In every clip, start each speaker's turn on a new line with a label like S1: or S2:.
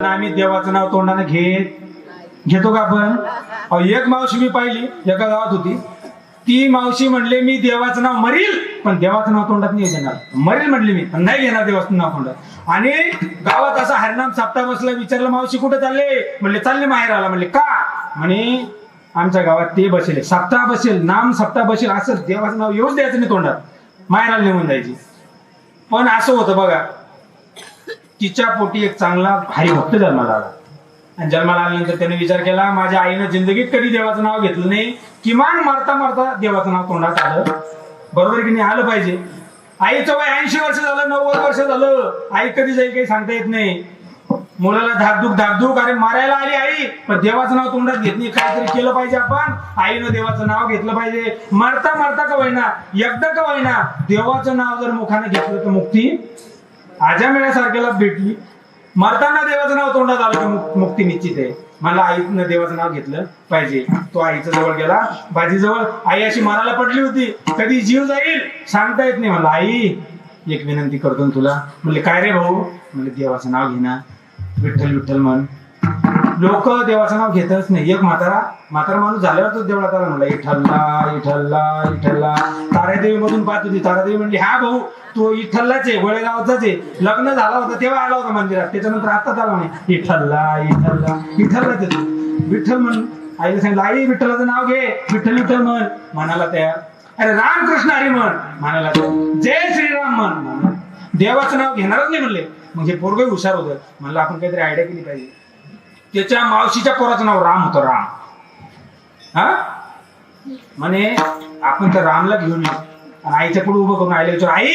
S1: आम्ही देवाचं नाव तोंडाने घेत घेतो का आपण? अहो, एक मावशी मी पाहिली एका गावात होती. ती मावशी म्हणले मी देवाचं नाव मरील पण देवाचं नाव तोंडात नाही घेणार मरील म्हणले मी पण नाही घेणार देवाचं नाव तोंडात. आणि गावात असा हरिनाम साप्ताह बसला विचारलं मावशी कुठे चालले? म्हणले चालले माहेर आला. म्हणले का? म्हणे आमच्या गावात ते बसेल सप्ताह बसेल नाम सप्ताह बसेल असं देवाचं नाव येऊच द्यायचं नाही तोंडात. माहेराला निघून जायची. पण असं होतं बघा तिच्या पोटी एक चांगला भारी भक्त जन्माला आला आणि जन्माला आल्यानंतर त्याने विचार केला माझ्या आईनं जिंदगीत कधी देवाचं नाव घेतलं नाही? किमान मारता मारता देवाचं नाव तोंडात आलं. बरोबर की नाही? आलं पाहिजे. आईचं वय ऐंशी वर्ष झालं नव्वद वर्ष झालं. आई कधी जाईल काही सांगता येत नाही. मुलाला धाकधूक धाकधूक अरे मारायला आली आई पण देवाचं नाव तोंडात घेत नाही. काहीतरी केलं पाहिजे आपण. आईनं देवाचं नाव घेतलं पाहिजे. मारता मारता का होईना? एकदा का होईना? देवाचं नाव जर मुखाने घेतलं तर मुक्ती आजा मिळ्यासारख्याला भेटली. मरताना देवाचं नाव तोंडात आलं की मुक्ती निश्चित आहे. मला आईनं देवाचं नाव घेतलं पाहिजे. तो आईच्या जवळ गेला. बाजीजवळ आई अशी मनाला पडली होती. कधी जीव जाईल? सांगता येत नाही. मला आई एक विनंती करतो तुला. म्हणले काय रे भाऊ? म्हणले देवाचं नाव घेणार विठ्ठल विठ्ठल म्हण. लोक देवाचं नाव घेतच नाही. एक म्हातारा म्हातारा माणूस झाल्यावर तो देवळात आला म्हणला इठल्ला इठल्ला इठल्ला. तारादेवी मधून पाहत होती. तारादेवी म्हणली हा भाऊ तो इठल्लाच आहे वळेगावचाच आहे. लग्न झाला होता तेव्हा आला होता मंदिरात. त्याच्यानंतर आताच आला नाही इठल्ला इठल्ला इठल्लाच आहे विठ्ठल म्हण आईला सांगितलं आई विठ्ठलाचं नाव घे. विठ्ठल विठ्ठल म्हण म्हणाला त्या अरे रामकृष्ण हरी म्हण. म्हणाला जय श्रीराम म्हण. देवाचं नाव घेणारच नाही म्हणले. म्हणजे पोरग हुशार होतं. म्हणलं आपण काहीतरी आयडिया केली पाहिजे. त्याच्या मावशीच्या पोराचं नाव राम होतं राम. हा? म्हणे आपण तर रामला घेऊन येऊ आणि आईच्या पुढे उभं करून आईला विचार आई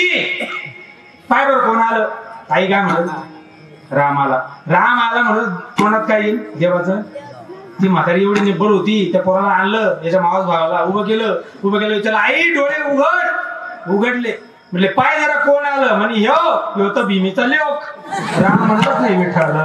S1: पाय बरं कोण आलं? आई काय म्हणत राम आला. राम आला म्हणत कोणात काय येईल देवाचं? ती म्हातारी एवढी निब्बल होती त्या पोराला आणलं याच्या मावस भावाला उभं केलं उभं केलं विचारलं आई डोळे उघड. उघडले. म्हटले पाय जरा कोण आलं? म्हणे ह्यो ह्यो तर भीमीचा लेख राम म्हणत नाही विठ्ठल.